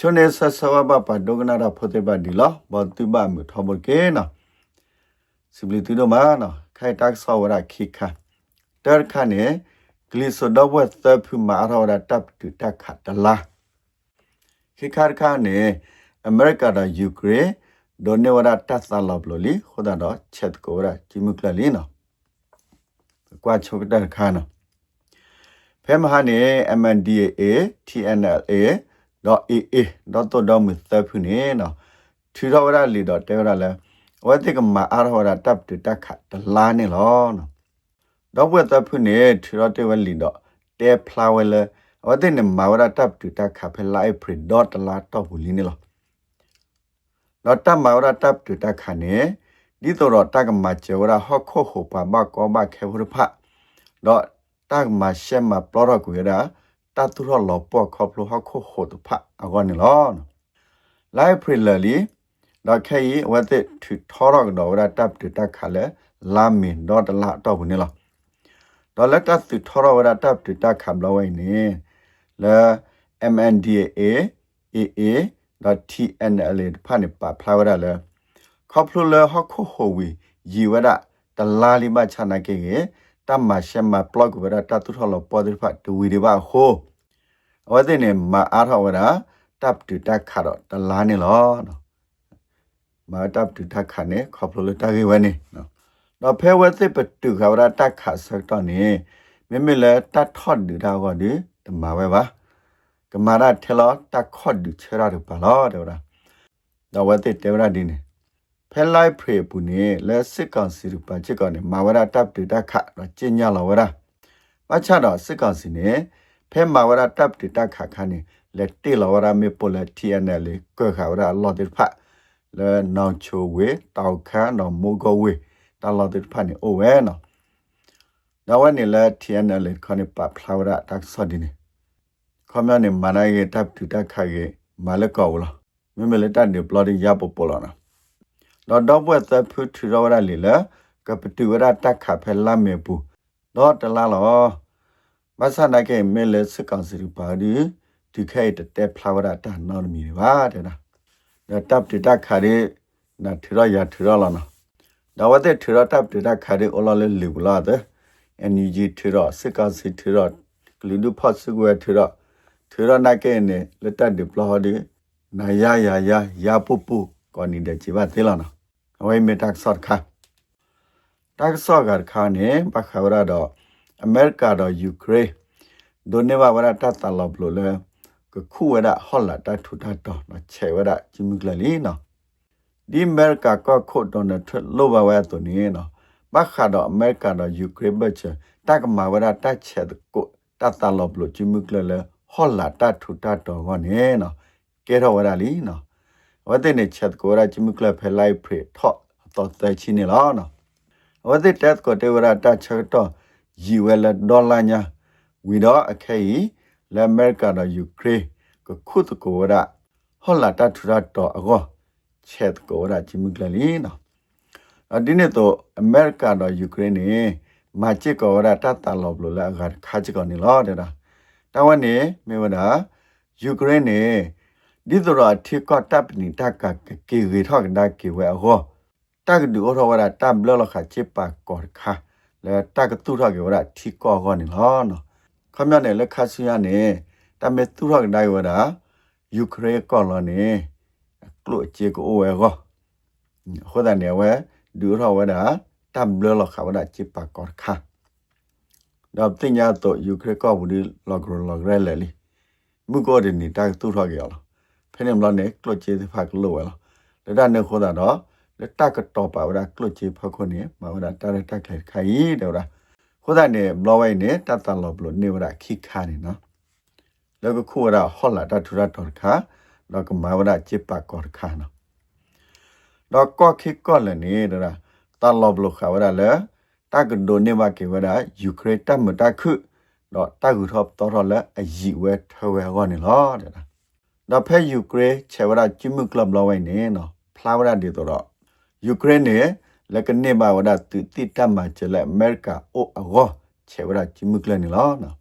ချွန်နေဆဆဝဘပဒုကနာရဖိုတေဘဒီလောဘောတူဘမှုထဘကေနော်စဘလီတူတော့မနော်ခိုင်တက်ဆောဝရခိခာတာခါနေဂလီဆိုတော့ဝတ်သဖူမာရောရတပ်တူတက်ခတ်တလားခိခါခါနေအမေရိကဒါယူကရိန်းဒိုနေဝရတက်သလဘလလီခဒတော့ချက်ကိုရဂျီမုကလလီနော်ကွာချုပ်တဲ့ခါနော်ဖဲမဟာနေ MNDAA TNLA .aa တော့တော့မသဖူနေနော်ထူရဝရလီတော့တဲရလဲဝတ်တိကမှာအာရဝရတပ်တူတက်ခတ်တလားနေလောနော်တော့ဝတ်သဖူနေထူရတဲဝလီတော့တဲဖလာဝဲလဲဝတ်တိနေမှာဝရတပ်တူတက်ခတ်ဖလိုက်ဖရဒေါတလာတော့ဘူးလီနေလောတော့တမဝရတပ်တူတက်ခတ်နေဒီတော့တကမှာကျေဝရဟခောဟောပါဘကောဘခဲဖရဖတော့တကမှာရှက်မှာပလောရကူရတာ ta tu ro lo po kho plo ha kho ho tu pha a go ni lo lai prilali da khe yi wa te thu tho ro do ra tap tu ta kha le la min do ta la to bu ni lo do la ta tu tho ro ra tap tu ta kha lo wai ni le MNDAA AA da TNLA ဖာနေပါဖလာဝရလေခေါပလိုလေဟခုဟိုဝီယီဝရတလာလီမချနာကေကေတမရှမပလော့ဝရတတုထလောပေါ်ဒီဖတ်ဒူဝီဒီပါ ဟိုဝဒနေမအားထဝရတပ်တူတက်ခါတော့တလားနေလောနော်မတပ်တူတက်ခါနေခေါပလိုလေတကေဝနေနော်တော့ဖဲဝသိပတူခါဝရတက်ခါဆက်တော့နေမမေလေတတ်ထော့ဒူတာကောဒီတမဝဲပါကမာရထဲလောတက်ခော့ဒူချရာရပါလောတော့ဒါတော့ဝသိတေဝရဒီနေဖဲလိုက်ဖရေပူနေလဲစစ်ကောင်စီရပါချစ်ကောင်နေမာဝရတပ်တူတက်ခါတော့ကျညလောဝရမချတော့စစ်ကောင်စီနေ ဖဲမာဝရတပ်တူတက်ခါခါနေလက်တေလောဝရမေပိုလက်တီအန်ယ်လေကွခါဝရလော်တိဖတ်လဲနောင်ချိုဝေတောက်ခါနော်မိုးကဝေတလော်တိဖတ်နေအိုဝဲနော်ဒါဝနေလဲတီအန်ယ်လေခနိပဖလာဝရတက်ဆော်ဒီနေခမနေမနိုင်ရတပ်တူတက်ခါကေမလကောလားမမလက်တန်ဒီပလော်ဒီရပပိုလာနော်တော့တော့ဘွက်သဖူထူရဝရလေလကပတူဝရတက်ခါဖဲလာမေပူတော့တလားလော မဆနာကေမဲလေစကန်စီပါဒီဒီခဲတတဲဖလာဝရတာနော်မီပါတဲ့နော်ဒါတပ်တတခါရီနာထရရထရလာနော်ဒါဝတဲ့ထရတပ်တတခါရီအလာလေလူလာတဲ့ energy ထရစကစီထရကလီဒူဖတ်စကွယ်ထရထရနာကေနေလက်တဒီပလောဒီနာယယာယာယာပူပူကောနီတဲ့ချိပါသေးလာနော်အဝိမေတက်ဆော့ခါတက်ဆော့ကခါနေဘခဝရတော့ အမေရိကတော့ယူကရိန်းဒိုနေဝဝရတတလဘလိုလဲကခုဝရဟောလာတထူတတော်နော်ချေဝရဂျီမီကလလီနော်ဒီအမေရိကကခုတော်နဲ့ထွက်လို့ပါဝဲသူနေနော်ဘခါတော့အမေရိကတော့ယူကရိန်းဘချတကမာဝရတချေကိုတတလဘလိုဂျီမီကလလဲဟောလာတထူတတော်ကနေနော်ကဲတော့ဝရလီနော်ဝတ်တဲ့နဲ့ချက်ကိုရဂျီမီကလဖဲလိုက်ဖရထော့တော်တဲ့ချင်းနေလားနော်ဝတ်တဲ့တက်ကိုတေဝရတချေတော့ က်တော့ယူဝဲလဒေါ်လာညာဝီတော့အခဲကြီးလက်အမေရိကန်တော့ယူကရိန်းကခုတကိုရဟောလာတထူရတော့အကောချက်ကိုရဂျီမူကလီနော်အဒီနေ့တော့အမေရိကန်တော့ယူကရိန်းနေမာချစ်ကိုရတတလောဘလို့လာခါချကောနေလောတဲ့တာတဝန်နေမေဝဒယူကရိန်းနေဒီတော့ထိကတပ်နီတကကေရီထောက်ဒါကေဝဲဟောတကဒူဟောဝရတဘလလခချစ်ပါကောခါ လေတကတူထောက်ကေဝရထိကောကောနေလောနော်ခမရနေလက်ခါစီရနေတမေတူထောက်ဒိုင်ဝရယူကရိန်းကောလောနေကလို့ချေကိုဝဲကောဟောဒနေဝဲဒူထောက်ဝရတဘလလခဝရချစ်ပါကောခါတော့တင်ညာတော့ယူကရိန်းကောဘူးဒီလောဂရလောဂရလေလီမှုကောဒီနီတကတူထောက်ကေလောဖဲနေမလို့နေကလို့ချေဖာကလို့ဝဲလောလက်တနေခေါ်တာတော့ လက်တကတော့ပါဝရကလုတ်ချေဖခုနေမဝရတရတကလက်ခိုင်တဲ့ဝရခိုဒနေဘလဝိုင်းနေတတလောဘလနေဝရခိခါနေနော်လောကခုဝရဟောလာတထရတော်ခါလောကမဝရချေပါကောခါနော်လောကခိကောလနေတဲ့ဝရတလောဘလခါဝရလဲတကဒိုနေဝကေဝရယူကရိတမတခုတော့တကူထော့တော်တော်လဲအယီဝဲထွယ်ဝဲကောနေလောတဲ့နော်တော့ဖဲယူကရိချေဝရကျွမှုကလပ်လောဝိုင်းနေနော်ဖလာဝရဒီတော့ ယူကရိန်းနဲ့လကနေပါဝဒတူတိတမချလက်အမေရိကအိုအဂောချေဝရချိမုကလနေလောနော်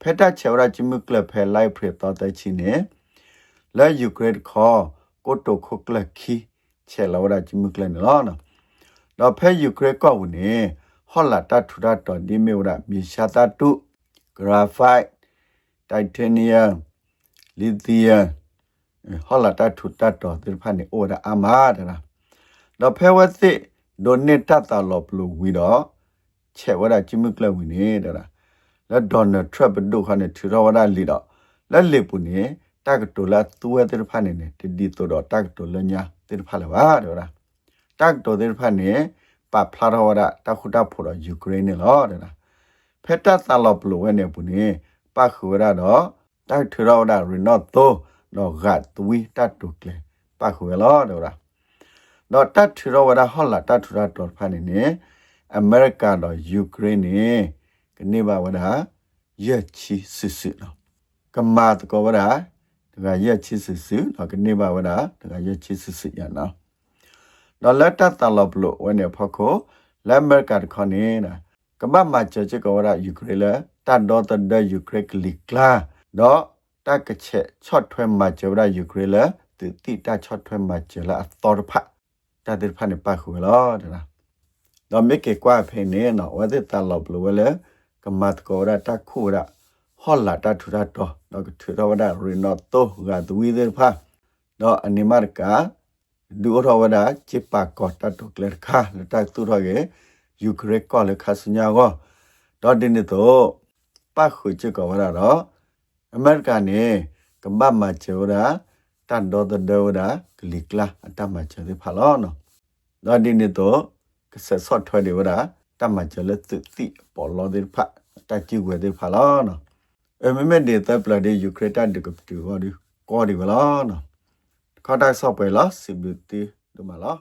ဖက်တာချေဝရချိမုကလဖဲလိုက်ဖရတော်တဲ့ချင်းနဲ့လဲယူကရိန်းခေါ်ကိုတိုခုကလခီချေလာဝရချမကလနော်နော်တော့ဖဲယူကရိန်းကောဝင်နေဟောလာတထူရတော်ဒီမေဝရမြေရှာတတုဂရာဖိုက်တိုင်တနီယမ်လီသီယမ်ဟောလာတထူတတော်ဒီဖာနေအိုဒါအမာဒရာ တော့ဖဲဝသိဒိုနေတတလောပလူဝီတော့ချေဝရချမကလဝင်နေဒရာလက်ဒေါ်နယ်ထရပ်ဒုခနဲ့ထူရဝရလီတော့လက်လေပူနေတကတိုလာသူဝဲတဲ့ဖာနေနေတဒီတိုတော့တကတိုလညာတဲ့ဖာလာပါတော့ရာတကတိုတဲ့ဖာနေပပလာရဝရတခုတဖို့တော့ယူကရိန်းနေလောတဲ့လားဖက်တသလောပလိုဝဲနေပူနေပခုရတော့တထူရဝရရီနော့တိုတော့ဂတ်သွီတတုကလေပခုရလောတော့ရာ တော့တထူရဝရဟောလာတထူရတော့ဖာနေနေအမေရိကတော့ယူကရိန်းနေကနေပါဝဒရက်ချီစစ်စစ်နော်ကမာတကောဝဒတကရက်ချစ်စစ်စစ်တော့ကနေပါဝဒတကရက်ချစ်စစ်စစ်ရနော်တော့လက်တတလဘလို့ဝနေဖခိုလက်မကတ်ခနေနာကမမချချကောဝဒယူကရိလတတ်တော့တဲ့ယူကရိကလီကလာတော့တက်ကချက်ချော့ထွဲမှာကျဝဒယူကရိလတိတိတချော့ထွဲမှာကျလာတော်ဖတ် တတဲ့ဖတ်နေပါခုလောတဲ့လားတော့မိကေကွာဖေနေနော်ဝတဲ့တလဘလို့ဝလေကမတ်ကောရတခုရဟောလာတထူရတော့တော့ထူရဝဒရီနော့တိုဂါဒဝီဒေဖာတော့အနိမရကာဒူရဝဒချိပါကောတတုကလခါလတတူရကေယူကရိကောလခါစညာကိုတော့ဒီနေ့တော့ပတ်ခုချကောဝရတော့အမေရိကန်နေကမ္ဘာမှာချောရာ တန်တော့တဲ့ဒေဝဒကလီကလာအတမချေဒီဖာလောနော်တော့ဒီနေ့တော့ကဆက်ဆော့ထွဲဒီဝဒတမချေလက်တိပေါ်လောဒီဖာတချီဝဲဒီဖာလောနော်အမေမေဒေတာပလာဒီယူကရိတဒကပတူဟောဒီကောဒီဝလာနော်ခါတိုက်ဆော့ပွဲလားစီဘီတီဒမလား